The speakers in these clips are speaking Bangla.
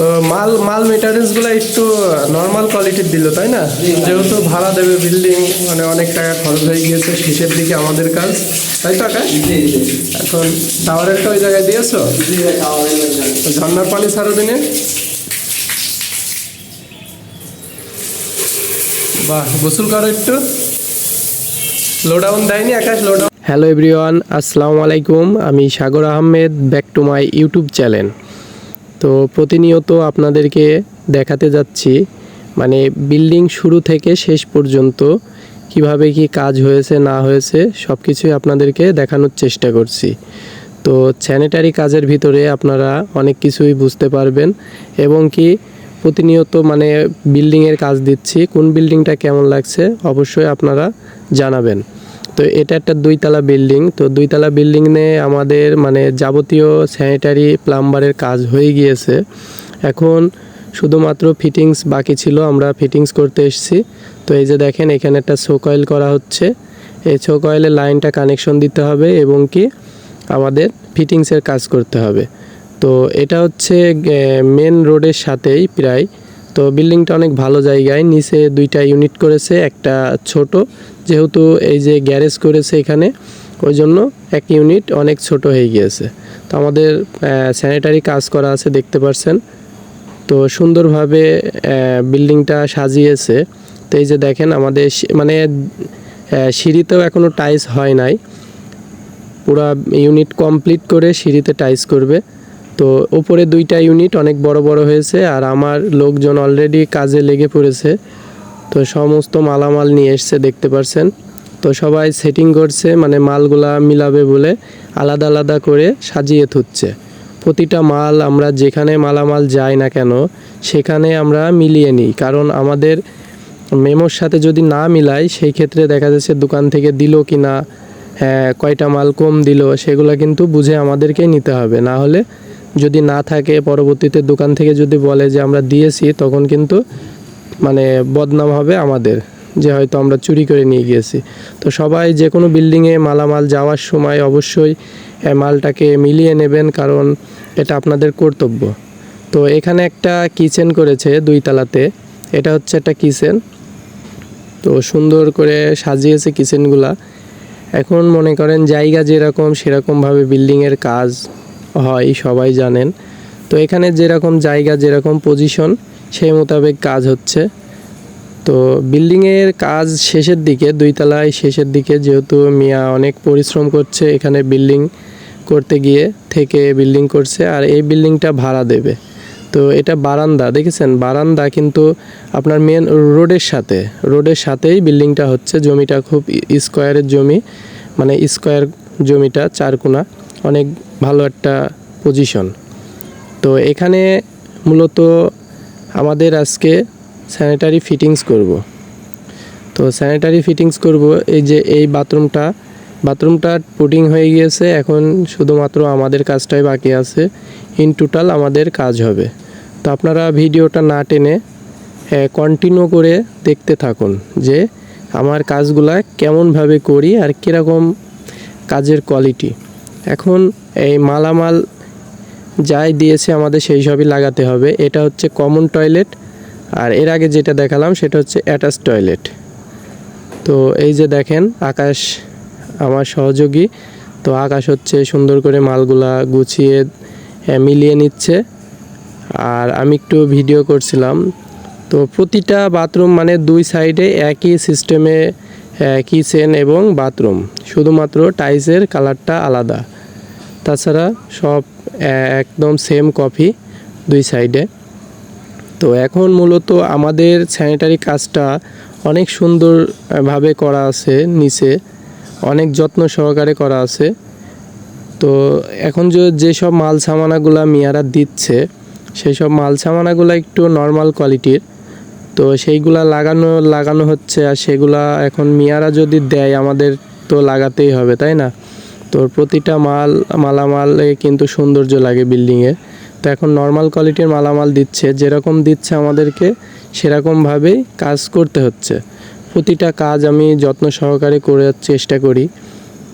তো মাল মাল মেটারিয়ালসগুলো একটু নর্মাল কোয়ালিটির দিল তাই না? যেহেতু ভাড়া দেবে বিল্ডিং মানে অনেক টাকা খরচ হয়ে গিয়েছে শেষের দিকে আমাদের কাজ। তাই তো আকাশ? এখন টাওয়ারেরটা ওই জায়গায় দিয়েছ? ঝর্নার পানি ছাড়ো দিনে। বাহ গোসল করো একটু। লোডাউন দেয়নি আকাশ লোডাউন হ্যালো এভরিওয়ান আসসালামু আলাইকুম। আমি Sagar Ahmed back to my YouTube channel তো প্রতিনিয়ত আপনাদেরকে দেখাতে যাচ্ছি মানে বিল্ডিং শুরু থেকে শেষ পর্যন্ত কীভাবে কি কাজ হয়েছে, না হয়েছে সব কিছুই আপনাদেরকে দেখানোর চেষ্টা করছি। তো স্যানিটারি কাজের ভিতরে আপনারা অনেক কিছুই বুঝতে পারবেন এবং কি প্রতিনিয়ত মানে বিল্ডিংয়ের কাজ দিচ্ছি, কোন বিল্ডিংটা কেমন লাগছে অবশ্যই আপনারা জানাবেন। তো এটা একটা দুইতলা বিল্ডিং। তো দুইতলা বিল্ডিং নিয়ে আমাদের মানে যাবতীয় স্যানিটারি প্লাম্বারের কাজ হয়ে গিয়েছে। এখন শুধুমাত্র ফিটিংস বাকি ছিল, আমরা ফিটিংস করতে এসেছি। তো এই যে দেখেন, এখানে একটা সোকয়েল করা হচ্ছে। এই সোকয়েলের লাইনটা কানেকশন দিতে হবে এবং কি আমাদের ফিটিংসের কাজ করতে হবে। তো এটা হচ্ছে মেন রোডের সাথেই প্রায় তো বিল্ডিংটা অনেক ভালো জায়গায়। নিচে দুইটা ইউনিট করেছে, একটা ছোট, যেহেতু এই যে গ্যারেজ করেছে এখানে, ওই জন্য এক ইউনিট অনেক ছোট হয়ে গিয়েছে। তো আমাদের স্যানিটারি কাজ করা আছে, দেখতে পাচ্ছেন তো সুন্দরভাবে বিল্ডিংটা সাজিয়েছে। তো এই যে দেখেন আমাদের মানে সিঁড়িতেও এখনও টাইস হয় নাই। পুরা ইউনিট কমপ্লিট করে সিঁড়িতে টাইস করবে। তো ওপরে দুইটা ইউনিট অনেক বড় বড় হয়েছে আর আমার লোকজন অলরেডি কাজে লেগে পড়েছে। তো সমস্ত মালামাল নিয়ে এসছে দেখতে পারছেন। তো সবাই সেটিং করছে মানে মালগুলা মিলাবে বলে আলাদা আলাদা করে সাজিয়ে থুচ্ছে। প্রতিটা মাল আমরা যেখানে মালামাল যাই না কেন সেখানে আমরা মিলিয়ে নিই। কারণ আমাদের মেমোর সাথে যদি না মিলাই সেই ক্ষেত্রে দেখা যাচ্ছে দোকান থেকে দিল কি না হ্যাঁ, কয়টা মাল কম দিল সেগুলো কিন্তু বুঝে আমাদেরকেই নিতে হবে। না হলে যদি না থাকে পরবর্তীতে দোকান থেকে যদি বলে যে আমরা দিয়েছি, তখন কিন্তু মানে বদনাম হবে আমাদের, যে হয়তো আমরা চুরি করে নিয়ে গিয়েছি। তো সবাই যে কোনো বিল্ডিংয়ে মালামাল যাওয়ার সময় অবশ্যই মালটাকে মিলিয়ে নেবেন, কারণ এটা আপনাদের কর্তব্য। তো এখানে একটা কিচেন করেছে দুই তালাতে এটা হচ্ছে একটা কিচেন তো সুন্দর করে সাজিয়েছে কিচেনগুলা এখন মনে করেন জায়গা যেরকম, সেরকমভাবে বিল্ডিংয়ের কাজ হয়, সবাই জানেন। তো এখানে যেরকম জায়গা, যেরকম পজিশন সেই মোতাবেক কাজ হচ্ছে। তো বিল্ডিংয়ের কাজ শেষের দিকে দুই তলায় শেষের দিকে যেহেতু মিয়া অনেক পরিশ্রম করছে এখানে বিল্ডিং করতে গিয়ে, থেকে বিল্ডিং করছে, আর এই বিল্ডিংটা ভাড়া দেবে। তো এটা বারান্দা, দেখেছেন? বারান্দা কিন্তু আপনার মেন রোডের সাথে রোডের সাথেই বিল্ডিংটা হচ্ছে। জমিটা খুব স্কোয়ারের জমি মানে স্কোয়ার জমিটা, চারকোনা। অনেক ভালো একটা পজিশন তো এখানে মূলত আমাদের আজকে স্যানিটারি ফিটিংস করব। তো স্যানিটারি ফিটিংস করব, এই যে এই বাথরুমটা। বাথরুমটা পুটিং হয়ে গিয়েছে, এখন শুধুমাত্র আমাদের কাজটাই বাকি আছে। ইন টোটাল আমাদের কাজ হবে। তো আপনারা ভিডিওটা না টেনে কন্টিনিউ করে দেখতে থাকুন যে আমার কাজগুলা কেমনভাবে করি আর কীরকম কাজের কোয়ালিটি এখন এই মালামাল যাই দিয়েছে আমাদের সেই সবই লাগাতে হবে। এটা হচ্ছে কমন টয়লেট আর এর আগে যেটা দেখালাম সেটা হচ্ছে অ্যাটাচ টয়লেট তো এই যে দেখেন, আকাশ আমার সহযোগী। তো আকাশ হচ্ছে সুন্দর করে মালগুলা গুছিয়ে মিলিয়ে নিচ্ছে। আর আমি একটু ভিডিও করছিলাম। তো প্রতিটা বাথরুম মানে দুই সাইডে একই সিস্টেমে কিচেন এবং বাথরুম শুধুমাত্র টাইলসের কালারটা আলাদা। তাছাড়া সব একদম সেম কপি দুই সাইডে তো এখন মূলত আমাদের স্যানিটারি কাজটা অনেক সুন্দরভাবে করা আছে নিচে। অনেক যত্ন সহকারে করা আছে। তো এখন যে, যেসব মাল সামানাগুলা মিয়ারা দিচ্ছে সেই সব মাল সামানাগুলো একটু নর্মাল কোয়ালিটির তো সেইগুলা লাগানো লাগানো হচ্ছে আর সেগুলা এখন মিয়ারা যদি দেয়, আমাদের তো লাগাতেই হবে, তাই না? তো প্রতিটা মাল, মালামালে কিন্তু সৌন্দর্য লাগে বিল্ডিংয়ে তো এখন নর্মাল কোয়ালিটির মালামাল দিচ্ছে, যেরকম দিচ্ছে আমাদেরকে সেরকমভাবেই কাজ করতে হচ্ছে। প্রতিটা কাজ আমি যত্ন সহকারে করার চেষ্টা করি।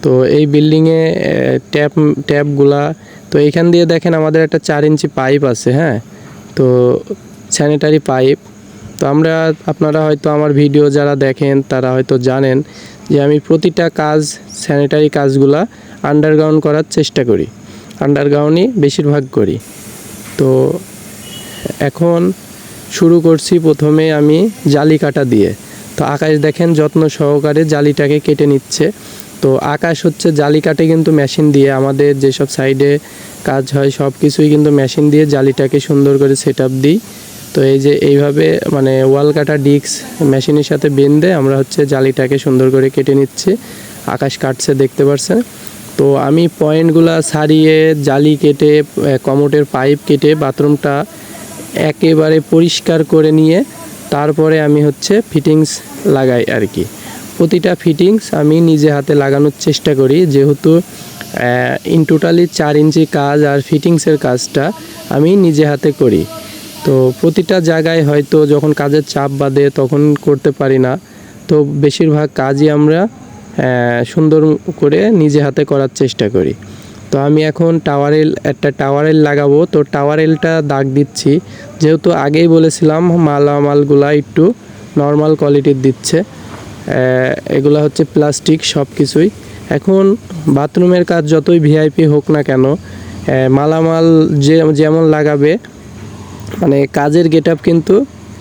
তো এই বিল্ডিংয়ে ট্যাপ ট্যাপগুলা তো এইখান দিয়ে দেখেন আমাদের একটা চার ইঞ্চি পাইপ আছে হ্যাঁ? তো স্যানিটারি পাইপ তো আমরা, আপনারা হয়তো আমার ভিডিও যারা দেখেন, তারা হয়তো জানেন যে আমি প্রতিটা কাজ স্যানিটারি কাজগুলা আন্ডারগ্রাউন্ড করার চেষ্টা করি। আন্ডারগ্রাউন্ডই বেশিরভাগ করি। তো এখন শুরু করছি প্রথমে আমি জালি কাটা দিয়ে। তো আকাশ দেখেন যত্ন সহকারে জালিটাকে কেটে নিচ্ছে। তো আকাশ হচ্ছে জালি কাটে কিন্তু মেশিন দিয়ে। আমাদের যেসব সাইডে কাজ হয় সব কিছুই কিন্তু মেশিন দিয়ে জালিটাকে সুন্দর করে সেট আপ দিই। তো এই যে এইভাবে মানে ওয়াল কাটা ডিস্ক মেশিনের সাথে বেঁধে আমরা হচ্ছে জালিটাকে সুন্দর করে কেটে নিচ্ছি। আকাশ কাটছে, দেখতে পাচ্ছেন তো আমি পয়েন্টগুলো সারিয়ে জালি কেটে কমোটের পাইপ কেটে বাথরুমটা একেবারে পরিষ্কার করে নিয়ে তারপরে আমি হচ্ছে ফিটিংস লাগাই আর কি। প্রতিটা ফিটিংস আমি নিজে হাতে লাগানোর চেষ্টা করি, যেহেতু ইন টোটালি চার ইঞ্চি কাজ আর ফিটিংসের কাজটা আমি নিজে হাতে করি। তো প্রতিটা জায়গায় হয়তো যখন কাজের চাপ বাঁধে তখন করতে পারি না। তো বেশিরভাগ কাজই আমরা সুন্দর করে নিজে হাতে করার চেষ্টা করি। তো আমি এখন টাওয়ারেল একটা টাওয়ারেল লাগাবো। তো টাওয়ারেলটা দাগ দিচ্ছি। যেহেতু আগেই বলেছিলাম, মালামালগুলা একটু নর্মাল কোয়ালিটির দিচ্ছে। এগুলা হচ্ছে প্লাস্টিক সব কিছুই এখন বাথরুমের কাজ যতই ভিআইপি হোক না কেন মালামাল যে, যেমন লাগাবে মানে কাজের গেট আপ কিন্তু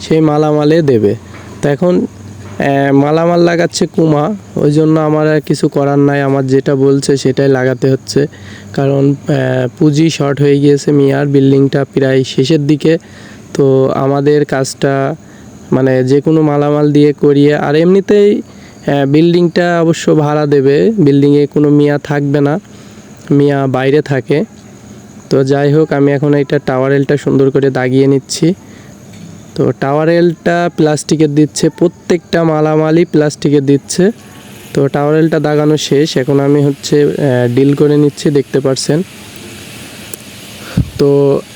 সেই মালামালে দেবে। তো এখন মালামাল লাগাচ্ছে কুমা ওই জন্য আমার আর কিছু করার নাই। আমার যেটা বলছে সেটাই লাগাতে হচ্ছে। কারণ পুঁজি শর্ট হয়ে গিয়েছে মিয়ার, বিল্ডিংটা প্রায় শেষের দিকে। তো আমাদের কাজটা মানে যে কোনো মালামাল দিয়ে করিয়ে, আর এমনিতেই বিল্ডিংটা অবশ্য ভাড়া দেবে। বিল্ডিংয়ে কোনো মিয়া থাকবে না। মিয়া বাইরে থাকে। তো যাই হোক, আমি এখন এইটা টাওয়ারেলটা সুন্দর করে দাগিয়ে নিচ্ছি। তো টাওয়ারেলটা প্লাস্টিকের দিচ্ছে, প্রত্যেকটা মালামালই প্লাস্টিকের দিচ্ছে। তো টাওয়ারেলটা দাগানো শেষ, এখন আমি হচ্ছে ডিল করে নিচ্ছি, দেখতে পারছেন। তো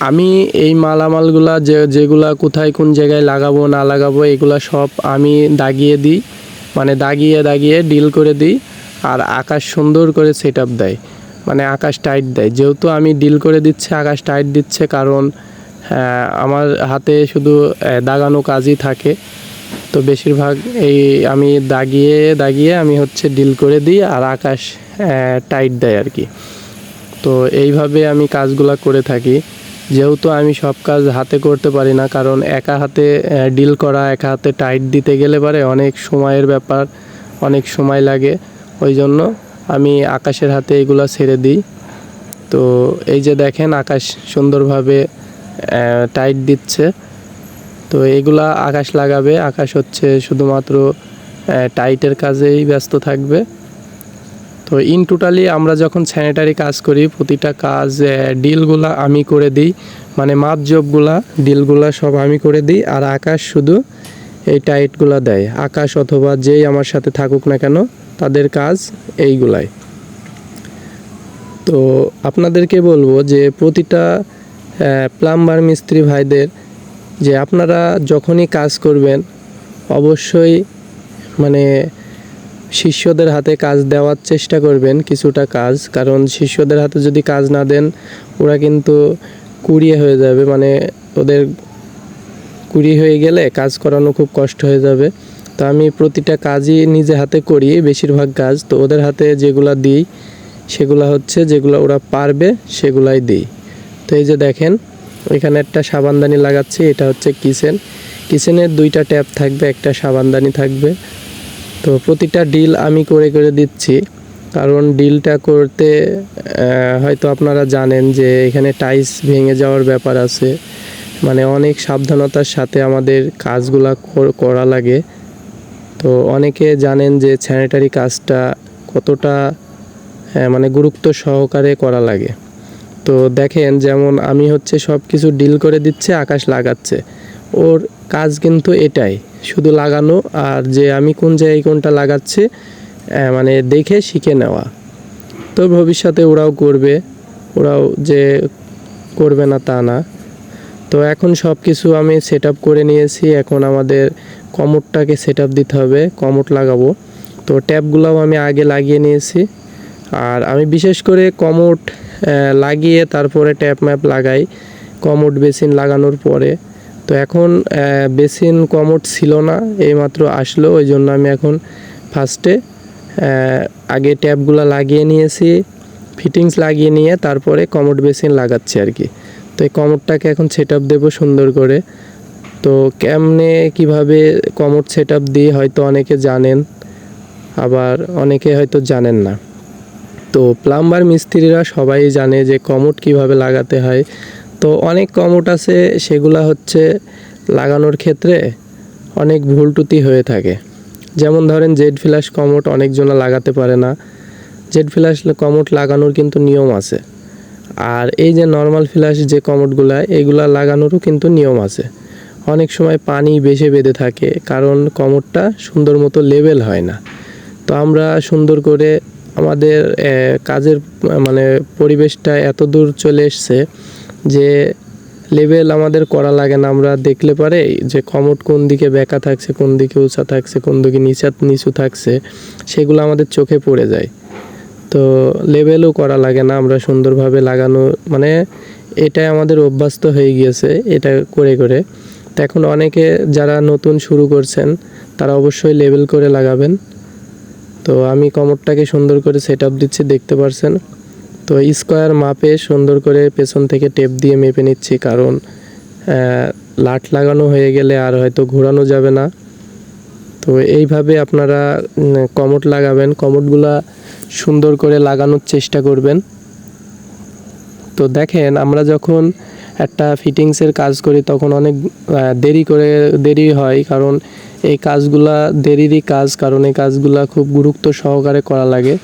আমি এই মালামালগুলা যে, যেগুলা কোথায় কোন জায়গায় লাগাবো, না লাগাবো, এগুলা সব আমি দাগিয়ে দিই। মানে দাগিয়ে দাগিয়ে ডিল করে দিই, আর আকাশ সুন্দর করে সেট আপ দেয়। মানে আকাশ টাইট দেয়। যেহেতু আমি ডিল করে দিচ্ছে, আকাশ টাইট দিচ্ছে কারণ আমার হাতে শুধু দাগানো কাজই থাকে। তো বেশিরভাগ এই আমি দাগিয়ে দাগিয়ে আমি হচ্ছে ডিল করে দিই আর আকাশ টাইট দেয় আর কি। তো এইভাবে আমি কাজগুলো করে থাকি। যেহেতু আমি সব কাজ হাতে করতে পারি না, কারণ একা হাতে ডিল করা, একা হাতে টাইট দিতে গেলে পারে অনেক সময়ের ব্যাপার, অনেক সময় লাগে। ওই জন্য আমি আকাশের হাতে এগুলো ছেড়ে দিই। তো এই যে দেখেন আকাশ সুন্দরভাবে টাইট দিচ্ছে। তো এগুলা আকাশ লাগাবে। আকাশ হচ্ছে শুধুমাত্র টাইটের কাজেই ব্যস্ত থাকবে। তো ইন টোটালি আমরা যখন স্যানিটারি কাজ করি, প্রতিটা কাজ ডিলগুলা আমি করে দিই। মানে মাপ জবগুলা ডিলগুলা সব আমি করে দিই। আর আকাশ শুধু এই টাইটগুলা দেয়। আকাশ অথবা যেই আমার সাথে থাকুক না কেন তাদের কাজ এইগুলাই। তো আপনাদেরকে বলব যে প্রতিটা প্লাম্বার মিস্ত্রি ভাইদের যে আপনারা যখনই কাজ করবেন, অবশ্যই মানে শিষ্যদের হাতে কাজ দেওয়ার চেষ্টা করবেন কিছুটা কাজ। কারণ শিষ্যদের হাতে যদি কাজ না দেন, ওরা কিন্তু কুড়িয়ে হয়ে যাবে। মানে ওদের কুড়ি হয়ে গেলে কাজ করানো খুব কষ্ট হয়ে যাবে। তো আমি প্রতিটা কাজই নিজে হাতে করি, বেশিরভাগ কাজ। তো ওদের হাতে যেগুলো দিই, সেগুলো হচ্ছে যেগুলো ওরা পারবে, সেগুলাই দিই। তো এই যে দেখেন, এখানে একটা সাবানদানি লাগাচ্ছি, এটা হচ্ছে কিচেন। কিচেনের দুইটা ট্যাপ থাকবে, একটা সাবানদানি থাকবে। তো প্রতিটা ডিল আমি করে করে দিচ্ছি। কারণ ডিলটা করতে হয়তো আপনারা জানেন যে এখানে টাইস ভেঙে যাওয়ার ব্যাপার আছে। মানে অনেক সাবধানতার সাথে আমাদের কাজগুলা করা লাগে। তো অনেকে জানেন যে স্যানিটারি কাজটা কতটা মানে গুরুত্ব সহকারে করা লাগে। তো দেখেন যেমন আমি হচ্ছে সব কিছু ডিল করে দিচ্ছে আকাশ লাগাচ্ছে। ওর কাজ কিন্তু এটাই শুধু লাগানো আর যে আমি কোন জায়গায় কোনটা লাগাচ্ছি আহ, মানে দেখে শিখে নেওয়া। তো ভবিষ্যতে ওরাও করবে ওরাও যে করবে না তা না। তো এখন সব কিছু আমি সেট করে নিয়েছি। এখন আমাদের কমোডটাকে সেট দিতে হবে, কমোড লাগাবো। তো ট্যাপগুলোও আমি আগে লাগিয়ে নিয়েছি। আর আমি বিশেষ করে কমোড লাগিয়ে তারপরে ট্যাপ ম্যাপ লাগাই, কমোড বেসিন লাগানোর পরে। তো এখন বেসিন কমোড ছিল না, এইমাত্র আসলো ওই জন্য আমি এখন ফার্স্টে আগে ট্যাপগুলো লাগিয়ে নিয়েছি, ফিটিংস লাগিয়ে নিয়ে তারপরে কমোড বেসিন লাগাচ্ছি আর কি। তো এই কমোডটাকে এখন সেট আপ দেবো সুন্দর করে। তো কেমনে, কীভাবে কমোড সেট আপ দিয়ে হয়তো অনেকে জানেন, আবার অনেকে হয়তো জানেন না। তো প্লাম্বার মিস্ত্রিরা সবাই জানে যে কমোড কীভাবে লাগাতে হয়। তো অনেক কমোড আছে, সেগুলা হচ্ছে লাগানোর ক্ষেত্রে অনেক ভুল ত্রুটি হয়ে থাকে। যেমন ধরেন জেড ফ্ল্যাশ কমোড অনেকজনা লাগাতে পারে না। জেড ফ্ল্যাশ কমোড লাগানোর কিন্তু নিয়ম আছে। আর এই যে নর্মাল ফ্ল্যাশ যে কমোডগুলা, এগুলা লাগানোরও কিন্তু নিয়ম আছে। অনেক সময় পানি বেশি বেঁধে থাকে, কারণ কমোডটা সুন্দর মতো লেভেল হয় না। তো আমরা সুন্দর করে আমাদের কাজের মানে পরিবেশটা এত দূর চলে এসছে যে লেভেল আমাদের করা লাগে না। আমরা দেখলে পারে যে কমোড কোন দিকে বেঁকা থাকছে, কোন দিকে উঁচা থাকছে, কোন দিকে নিচা, নিচু থাকছে, সেগুলো আমাদের চোখে পড়ে যায়। তো লেবেলও করা লাগে না, আমরা সুন্দরভাবে লাগানো মানে এটাই আমাদের অভ্যস্ত হয়ে গিয়েছে এটা করে করে। তো এখন অনেকে যারা নতুন শুরু করছেন, তারা অবশ্যই লেবেল করে লাগাবেন। তো আমি কমরটাকে সুন্দর করে সেট আপ দিচ্ছি, দেখতে পারছেন? তো স্কোয়ার মাপে সুন্দর করে পেছন থেকে টেপ দিয়ে মেপে নিচ্ছি, কারণ লাট লাগানো হয়ে গেলে আর হয়তো ঘোরানো যাবে না। তো এইভাবে আপনারা কমট লাগাবেন। কমটগুলা সুন্দর করে লাগানোর চেষ্টা করবেন। তো দেখেন, আমরা যখন একটা ফিটিংসের কাজ করি, তখন অনেক দেরি করে, দেরি হয়। কারণ এই কাজগুলা দেরিরই কাজ, কারণ এই কাজগুলা খুব গুরুত্ব সহকারে করা লাগে।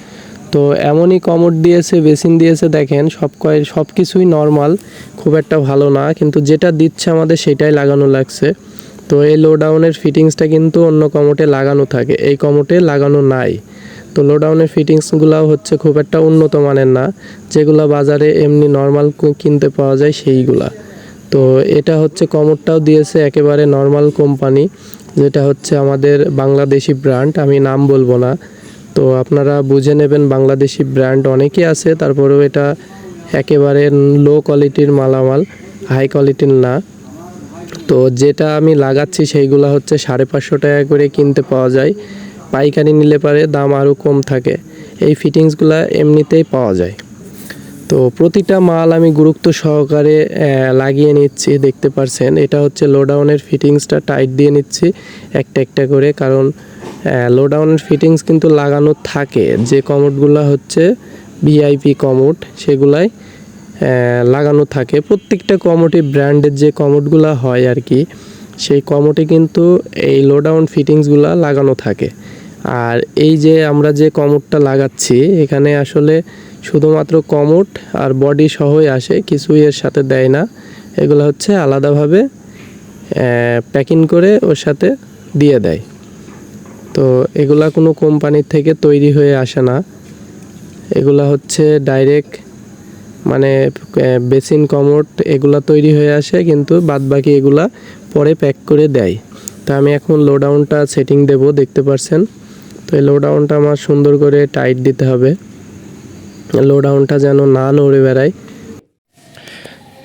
তো এমনই কমোড দিয়েছে, বেসিন দিয়েছে, দেখেন, সব কয়, সব কিছুই নর্মাল, খুব একটা ভালো না। কিন্তু যেটা দিচ্ছে আমাদের, সেটাই লাগানো লাগছে। তো এই লোডাউনের ফিটিংসটা কিন্তু অন্য কমোটে লাগানো থাকে। এই কমোটে লাগানো নাই। তো লো ডাউনের ফিটিংসগুলো হচ্ছে খুব একটা উন্নত মানের না। যেগুলো বাজারে এমনি নর্মাল কিনতে পাওয়া যায় সেইগুলা। তো এটা হচ্ছে কমোডটাও দিয়েছে একেবারে নর্মাল কোম্পানি যেটা হচ্ছে আমাদের বাংলাদেশি ব্র্যান্ড আমি নাম বলব না। তো আপনারা বুঝে নেবেন বাংলাদেশি ব্র্যান্ড অনেকই আছে, তারপরেও এটা একেবারে লো কোয়ালিটির মালামাল হাই কোয়ালিটির না। তো যেটা আমি লাগাচ্ছি সেইগুলো হচ্ছে সাড়ে পাঁচশো টাকা করে কিনতে পাওয়া যায়। পাইকারি নিলে পারে, দাম আরও কম থাকে। এই ফিটিংসগুলো এমনিতেই পাওয়া যায়। তো প্রতিটা মাল আমি গুরুত্ব সহকারে লাগিয়ে নিচ্ছি, দেখতে পারছেন। এটা হচ্ছে লোডাউনের ফিটিংসটা টাইট দিয়ে নিচ্ছি, একটা একটা করে। কারণ লোডাউনের ফিটিংস কিন্তু লাগানো থাকে। যে কমোডগুলো হচ্ছে ভিআইপি কমোড, সেগুলাই লাগানো থাকে। প্রত্যেকটা কমোডি ব্র্যান্ডের যে কমোডগুলো হয় আর কি, সেই কমোডে কিন্তু এই লোডাউন ফিটিংসগুলো লাগানো থাকে। আর এই যে আমরা যে কমোডটা লাগাচ্ছি, এখানে আসলে শুধুমাত্র কমোড আর বডি সহই আসে, কিছুই এর সাথে দেয় না। এগুলো হচ্ছে আলাদাভাবে প্যাকিং করে ওর সাথে দিয়ে দেয়। তো এগুলা কোনো কোম্পানির থেকে তৈরি হয়ে আসে না। এগুলা হচ্ছে ডাইরেক্ট মানে বেসিন কমোড এগুলা তৈরি হয়ে আসে, কিন্তু বাদবাকি এগুলা পরে প্যাক করে দেয়। তো আমি এখন লোডাউনটা সেটিং দেব, দেখতে পারছেন। তো এই লোডাউনটা আমার সুন্দর করে টাইট দিতে হবে। লোডাউনটা যেন না নড়ে বেড়ায়।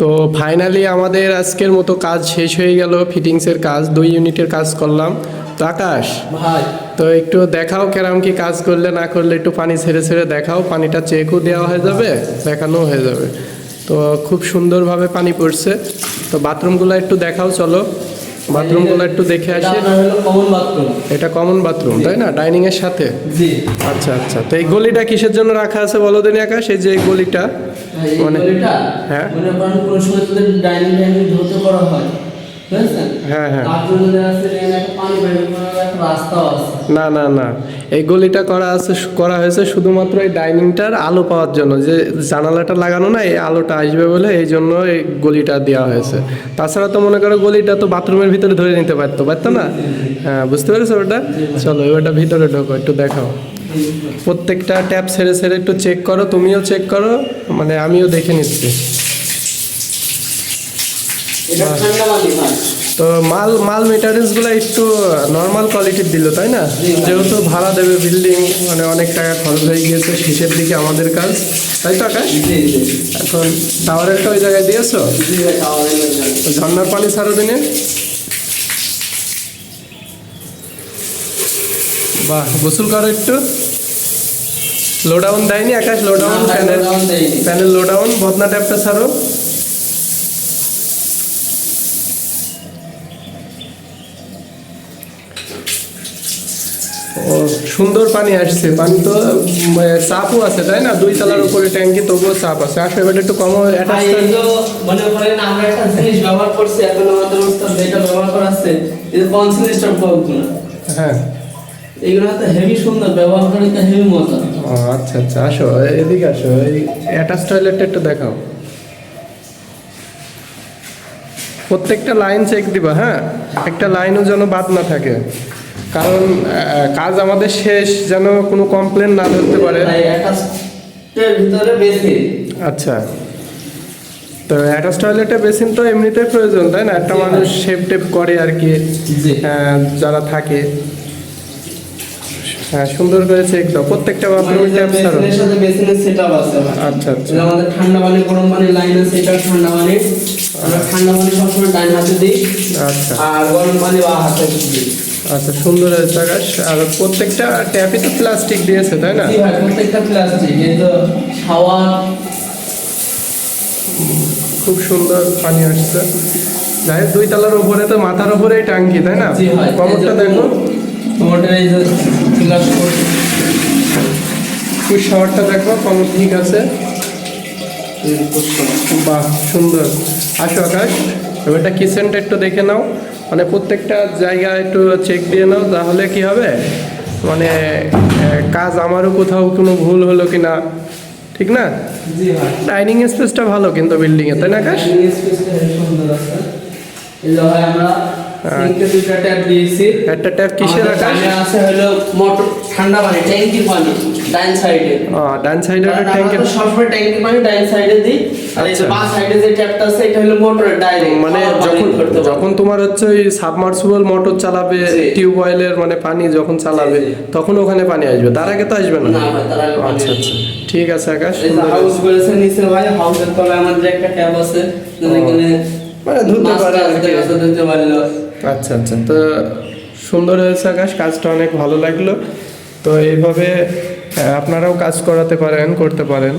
তো ফাইনালি আমাদের আজকের মতো কাজ শেষ হয়ে গেল। ফিটিংসের কাজ দুই ইউনিটের কাজ করলাম। তো আকাশ ভাই। তো একটু দেখাও কেরাম কি কাজ করলে না করলে একটু পানি ছেড়ে ছেড়ে দেখাও। পানিটা চেকও দেওয়া হয়ে যাবে দেখানো হয়ে যাবে। তো খুব সুন্দরভাবে পানি পড়ছে। তো বাথরুমগুলো একটু দেখাও চলো। বাথরুমগুলো একটু দেখে আসি। কমন বাথরুম এটা কমন বাথরুম তাই না? ডাইনিং এর সাথে? জি। আচ্ছা আচ্ছা। তো এই গলিটা কিসের জন্য রাখা আছে বলো দিন আকাশ? এই যে এই গলিটা। মানে- হ্যাঁ। মনে করেন কোন সময় ডাইনিং ডাইনিং ধরতে করা হয়। হ্যাঁ, হ্যাঁ। না না না। এই গলিটা করা আছে করা হয়েছে শুধুমাত্র এই ডাইনিংটার আলো পাওয়ার জন্য। যে জানালাটা লাগানো না এই আলোটা আসবে বলে এই জন্য এই গলিটা দেওয়া হয়েছে। তাছাড়া তো মনে করো গলিটা তো বাথরুমের ভিতরে ধরে নিতে পারতো পারতো না? হ্যাঁ বুঝতে পেরেছ ওটা? চলো ওটা ভিতরে ঢোকো একটু দেখাও। প্রত্যেকটা ট্যাপ ছেড়ে সেরে একটু চেক করো তুমিও চেক করো মানে আমিও দেখে নিচ্ছি এটা ঠান্ডা পানি ভাই তো মাল মাল মেটারিয়ালসগুলো একটু নর্মাল কোয়ালিটির দিল তাই না? যেহেতু ভাড়া দেবে বিল্ডিং মানে অনেক টাকা খরচ হয়ে গিয়েছে শেষের দিকে আমাদের কাজ। তাই তো আকাশ? এখন টাওয়ারেরটা ওই জায়গায় দিয়েছ? ঝর্নার পানি ছাড়ো দিনে। বাহ গোসল করো একটু। লোডাউন দেয়নি আকাশ? Low down panel. Panel low down বদনা ট্যাপটা ছাড়ো। সুন্দর পানি আসছে। পানি তো চাপও আছে তাই না? দুই তলার উপরে ট্যাঙ্কি তবুও চাপ আছে। আসলে এবার একটু কম মনে করেন আমরা একটা জিনিস ব্যবহার করছি এখন আমাদের উস্তাদ যেটা ব্যবহার করা আছে হ্যাঁ। এগুলো তো হেভি সুন্দর ব্যবহার করে তো হেভি মজা। আচ্ছা আচ্ছা আসো এদিকে আসো এই অ্যাটাচ টয়লেটটা একটু দেখাও। প্রত্যেকটা লাইন চেক দিবা হ্যাঁ? একটা লাইনও যেন বাদ না থাকে। কারণ কাজ আমাদের শেষ যেন কোনো কমপ্লেন না ধরতে পারে। আচ্ছা। তো অ্যাটাচ টয়লেটে বেসিন তো এমনিতেই প্রয়োজন তাই না? একটা মানুষ। শেপ টেপ করে আর কি যারা থাকে। হ্যাঁ সুন্দর করে চেক দাও প্রত্যেকটা মানে ট্যাপ ছাড়ো। বেসিনের সাথে বেসিনের সেটআপ আছে আচ্ছা আচ্ছা। আমাদের ঠান্ডা পানি গরম পানি লাইন আছে এটা ঠান্ডা পানি আমরা ঠান্ডা পানি সবসময় ডান হাতে দিই। আচ্ছা। আর গরম পানি বা হাতে দিই। আচ্ছা সুন্দর হয়েছে আকাশ। আর প্রত্যেকটা ট্যাপই তো প্লাস্টিক দিয়েছে তাই না? প্রত্যেকটা প্লাস্টিক এই তো শাওয়ার। খুব সুন্দর পানি আসছে। যাই দুই তলার উপরে তো মাথার উপরেই টাঙ্কি তাই না? কমরটা দেখো। তোমাদের এই যে কোড শাওয়ারটা দেখো কমর ঠিক আছে। বাহ সুন্দর। আসো আকাশ এবারটা কিচেনটা একটু দেখে নাও। মানে প্রত্যেকটা জায়গা একটু চেক দিয়ে নাও তাহলে কি হবে? মানে কাজ আমারও কোথাও কোনো ভুল হলো কি না? ঠিক না ডাইনিং স্পেসটা ভালো কিন্তু বিল্ডিংয়ে তাই না আকাশ? আমরা সিঙ্কে দুটো ট্যাপ দিয়েছি। একটা ট্যাপ কিসের আমাদের আছে হলো মোটর ঠান্ডা পানি ট্যাঙ্কি পানি ডাইন সাইডে ও, ডান সাইডে একটা আমরা সবসময় ট্যাঙ্কি পানি ডাইন সাইডে দিই। আর এই যে আচ্ছা। সাইডে যে ট্যাপটা আছে এটা হলো মোটরের ডাইরেক্ট মানে যখন যখন তোমার হচ্ছে ওই সাবমার্সিবল মোটর চালাবে জি। টিউবওয়েলের মানে পানি যখন চালাবে। তখন ওখানে পানি আসবে। তার আগে তো আসবে না? আচ্ছা আচ্ছা। ঠিক আছে আকাশ হাউস বলেছে নিচে ভাই হাউসের তলায় আমাদের একটা ট্যাপ আছে। মানে ধুতে পারে ধুতে পারল। আচ্ছা আচ্ছা। তো সুন্দর হয়েছে আকাশ কাজটা অনেক ভালো লাগল। তো এইভাবে আপনারাও কাজ করাতে পারেন করতে পারেন।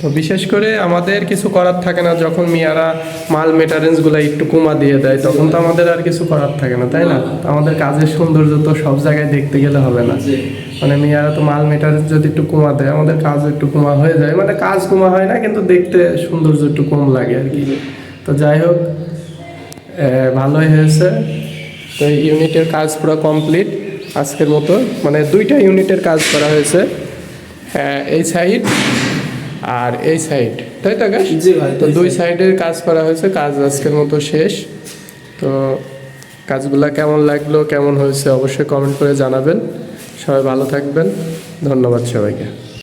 তো বিশেষ করে আমাদের কিছু করার থাকে না যখন মিয়ারা মাল মেটারেন্সগুলো একটু কমা দিয়ে দেয় তখন তো আমাদের আর কিছু করার থাকে না তাই না? আমাদের কাজের সৌন্দর্য তো সব জায়গায় দেখতে গেলে হবে না। মানে মিয়ারা তো মাল মেটারেন্স যদি একটু কমা দেয় আমাদের কাজ একটু কমা হয়ে যায়। মানে কাজ কমা হয় না কিন্তু দেখতে সৌন্দর্য একটু কম লাগে আর কি। তো যাই হোক ভালোই হয়েছে। তো এই ইউনিটের কাজ পুরো কমপ্লিট আজকের মতো। মানে দুইটা ইউনিটের কাজ করা হয়েছে এই সাইড আর এই সাইড তাই তো জি ভাই তো দুই সাইডের কাজ করা হয়েছে কাজ আজকের মতো শেষ। তো কাজগুলো কেমন লাগল কেমন হয়েছে অবশ্যই কমেন্ট করে জানাবেন। সবাই ভালো থাকবেন। ধন্যবাদ সবাইকে।